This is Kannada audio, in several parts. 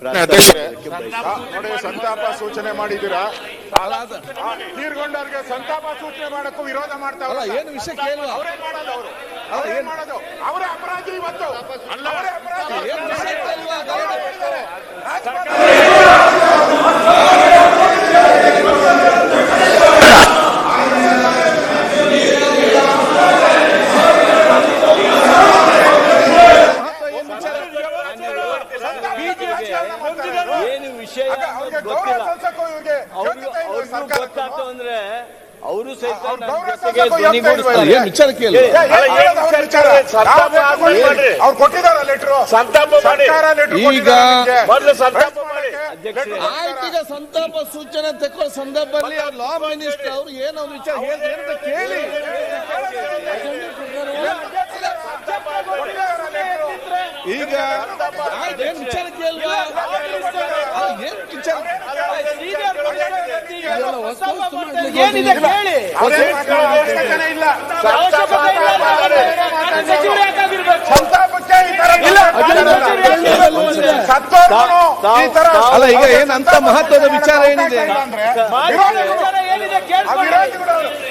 ನೋಡಿ ಸಂತಾಪ ಸೂಚನೆ ಮಾಡಿದ್ದೀರಾ? ತೀರ್ಗೊಂಡವ್ರಿಗೆ ಸಂತಾಪ ಸೂಚನೆ ಮಾಡಕ್ಕೂ ವಿರೋಧ ಮಾಡ್ತಾವಲ್ಲ ಏನು ವಿಷಯ ಕೇಳುವ? ಅವರೇ ಮಾಡೋದು ಅವರು. ಅವರೇ ಮಾಡೋದು. ಅವರೇ ಅಪರಾಧಿ ಇವತ್ತು. ಅವರೇ ಅಪರಾಧಿ ಏನು ವಿಷಯ ಕೇಳುವ ಅವರೇ ಹೇಳ್ತಾರೆ. ರಾಜ್ಪಾಲ್ ರಾಜಕಾರಣ ಮಾಡ್ತಾರೆ. ಏನು ವಿಷಯ ಆಗ ಅವ್ರಿಗೆ ಅನ್ನೋದು ಗೌರವ ಗೊತ್ತಿಲ್ಲ ಸಲ್ಸಕ್ಕೂ ಇವ್ರಿಗೆ ಅವ್ರಿಗೂ ಯೋಗ್ಯತೆ ಇಲ್ವಾ ಅವ್ರಿಗೂ ಸರ್ಕಾರಕ್ಕೂ? ಗೊತ್ತಾಯ್ತು ಅಂದ್ರೆ ಅವರು ಸಹಿತ ಅವ್ರು ನನ್ನ ಗೌರವ ಜೊತೆಗೆ ಸಲ್ಸಕ್ಕೂ ಯೋಗ್ಯತೆ ಧ್ವನಿಗೂಡಿಸ್ತಾರೆ. ಇಲ್ವಾ? ಏನ್ ವಿಚಾರ ಕೇಳುವ ಏ, ಏನ್ ಹೇಳೋದು ಅವ್ರ ವಿಚಾರ? ಸಂತಾಪ ನಾವು ಆದ್ಮೇಲೆ ಮಾಡ್ರಿ. ಅವ್ರು ಕೊಟ್ಟಿದಾರ ಲೆಟ್ರು ಮಾಡಿ. ಸರ್ಕಾರ ಲೆಟ್ರು ಈಗ ಸಂತಾಪ ಮಾಡಿ. ಅಧ್ಯಕ್ಷರೇ. ಆಯ್ತು ಈಗ ಸಂತಾಪ ಸೂಚನೆ ತಕ್ಕೊಳ್ಳೋ ಸಂದರ್ಭದಲ್ಲಿ ಲಾ ಮಿನಿಸ್ಟರ್ ಅವರು ಏನೋ ಒಂದು ವಿಚಾರ? ಹೇಳ್ತಾರೆ ಅಂತ ಕೇಳಿ. ಈಗ ಆಯ್ತು, ಏನ್ ವಿಚಾರ ಕೇಳುವ ಏನ್ ವಿಚಾರ ಇದೆಲ್ಲ ಹೊಸ ಹೊಸ ಮಾಡ್ಲಿಕ್ಕೆ ಏನಿದೆ ಕೇಳಿ ಅವ್ರೇನ್ ಮಾತಾಡೋ ಅವಶ್ಯಕತೆ ಇಲ್ಲ. ಅವಶ್ಯಕತೆ ಇಲ್ಲ ಅಂದ್ರೆ ನಾನು ಸಚಿವರು ಯಾಕಾಗಿರ್ಬೇಕು? ಸಂತಾಪಕ್ಕೆ ಈ ತರ ಅಲ್ಲ ಈಗ ಏನಂತ ಮಹತ್ವದ ವಿಚಾರ ಏನಿದೆ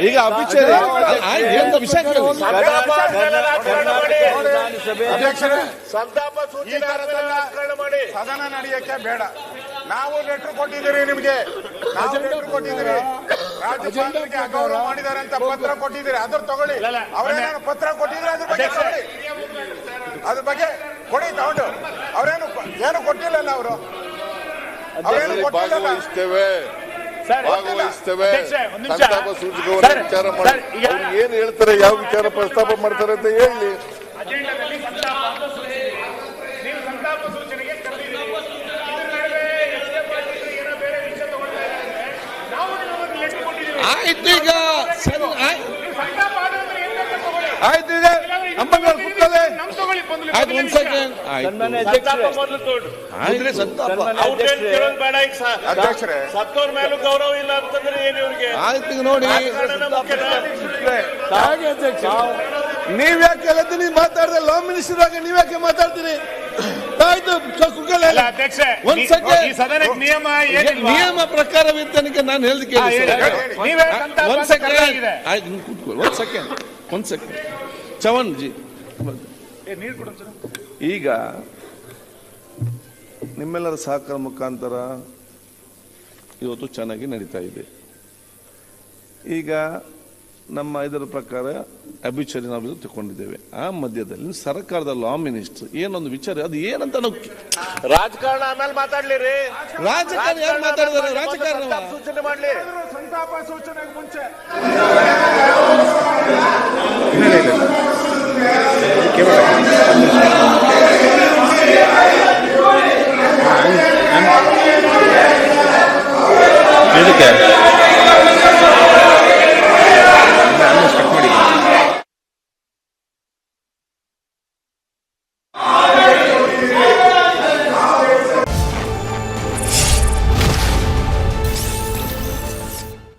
ಈಗ ಅಭಿಚಾರ ಆಯ್ತು ಏನ್ ವಿಷಯ ಕೇಳಿ ಸಂತಾಪ ಸೂಚನೆ ಮಾಡಿ ಸದನ ನಡೆಯಕ್ಕೆ ಬೇಡ ನಾವು ಲೆಟರ್ ಕೊಟ್ಟಿದ್ದೀರಿ ನಿಮಗೆ. ನಾವು ಲೆಟರ್ ಕೊಟ್ಟಿದ್ದೀರಿ. ರಾಜ್ಯಪಾಲರಿಗೆ ಅಗೌರವ ಮಾಡಿದ್ದಾರೆ ಅಂತ ಪತ್ರ ಕೊಟ್ಟಿದ್ದೀರಿ. ಅದ್ರ ತಗೊಳ್ಳಿ. ಅವರೇನಾದ್ರು ಪತ್ರ ಕೊಟ್ಟಿದ್ರೆ ಅದ್ರ ಬಗ್ಗೆ ತಗೊಳ್ಳಿ. ಅದ್ರ ಬಗ್ಗೆ ಕೊಡಿ ತಗೊಂಡು. ಅವ್ರೇನು ಏನು ಕೊಟ್ಟಿಲ್ಲಲ್ಲ ಅವರು? ಅವರೇನು ಕೊಟ್ಟಿಲ್ಲ ಭಾಗವಹಿಸ್ತೇವೆ. ಸಂತಾಪ ಸೂಚಕವನ್ನು ವಿಚಾರ ಸರ್, ಮಾಡಿ. ಏನ್ ಹೇಳ್ತಾರೆ ಯಾವ ವಿಚಾರ ಪ್ರಸ್ತಾಪ ಮಾಡ್ತಾರೆ ಅಂತ ಹೇಳಿ ಅಜೆಂಡಾದಲ್ಲಿ ಸಂತಾಪ ನೀವು ಸಂತಾಪ ಸೂಚನೆಗೆ ಕರೆದಿದ್ದೀರಿ ಇದ್ರ ನಡುವೆ ಎಷ್ಟೇ ಪಾರ್ಟಿಗಳು ಏನೋ ಬೇರೆ ವಿಷಯ ತಗೊಳ್ತಾ ಇದ್ದಾರೆ ನಾವು ನಿಮಗೆ ಲೆಟರ್ ಕೊಟ್ಟಿದ್ದೀವಿ ಆಯ್ತು ಈಗ ಆಯ್ತು ಇದೆ. ಆಯ್ತು ಒಂದ್ ಸೆಕೆಂಡ್. ಆಯ್ತು. ಸಂತಾಪ ಅಧ್ಯಕ್ಷರೇ. ಸತ್ತೋರ್ ಮೇಲೂ ಗೌರವ ಇಲ್ಲ ಅಂತಂದ್ರೆ ಏನು ಇವ್ರಿಗೆ? ಆಯ್ತು ಈಗ ನೋಡಿ. ರಾಜಕಾರಣ ಮುಖ್ಯನಾ? ಹಾಗೆ ಅಧ್ಯಕ್ಷ ನೀವ್ ಯಾಕೆ ಹೇಳ್ತೀನಿ ನೀವು ಮಾತಾಡ್ದೆ ಲಾ ಮಿನಿಸ್ಟರ್ ಆಗಿ ನೀವ್ ಮಾತಾಡ್ತೀರಿ? ಆಯ್ತು ಅಧ್ಯಕ್ಷ ಒಂದ್ ಸದನಕ್ಕೆ ನಿಯಮ ನಿಯಮ ಪ್ರಕಾರವಿದ್ದನಿಗೆ ನಾನು ಹೇಳ್ದು ಕೇಳಿ ಹೇಳಿ, ಒಂದ್ ಸೆಕೆಂಡ್ ಆಯ್ತು ಕೂತ್ಕೊಳ್ಳಿ. ಒಂದ್ ಸೆಕೆಂಡ್ ಒಂದ್ ಸೆಕೆಂಡ್ ಚವನ್ ಜಿ. ಈಗ ನಿಮ್ಮೆಲ್ಲರ ಸಹಕಾರ ಮುಖಾಂತರ ಇವತ್ತು ಚೆನ್ನಾಗಿ ನಡೀತಾ ಇದೆ. ಈಗ ನಮ್ಮ ಇದರ ಪ್ರಕಾರ ಅಭಿಚಾರಿ ನಾವು ತಗೊಂಡಿದ್ದೇವೆ ಆ ಮಧ್ಯದಲ್ಲಿ ಸರ್ಕಾರದ ಲಾ ಮಿನಿಸ್ಟರ್ ಏನೊಂದು ವಿಚಾರ ಅದು ಏನಂತ ನಾವು ರಾಜಕಾರಣ ಆಮೇಲೆ ಮಾತಾಡ್ಲಿ ರೀ ರಾಜಕಾರಣ ಯಾರು ಮಾತಾಡಿದಾರೆ ರಾಜಕಾರಣ ಸೂಚನೆ ಮಾಡ್ಲಿ. ಸಂತಾಪ ಮುಂಚೆ. ಕೇವಲ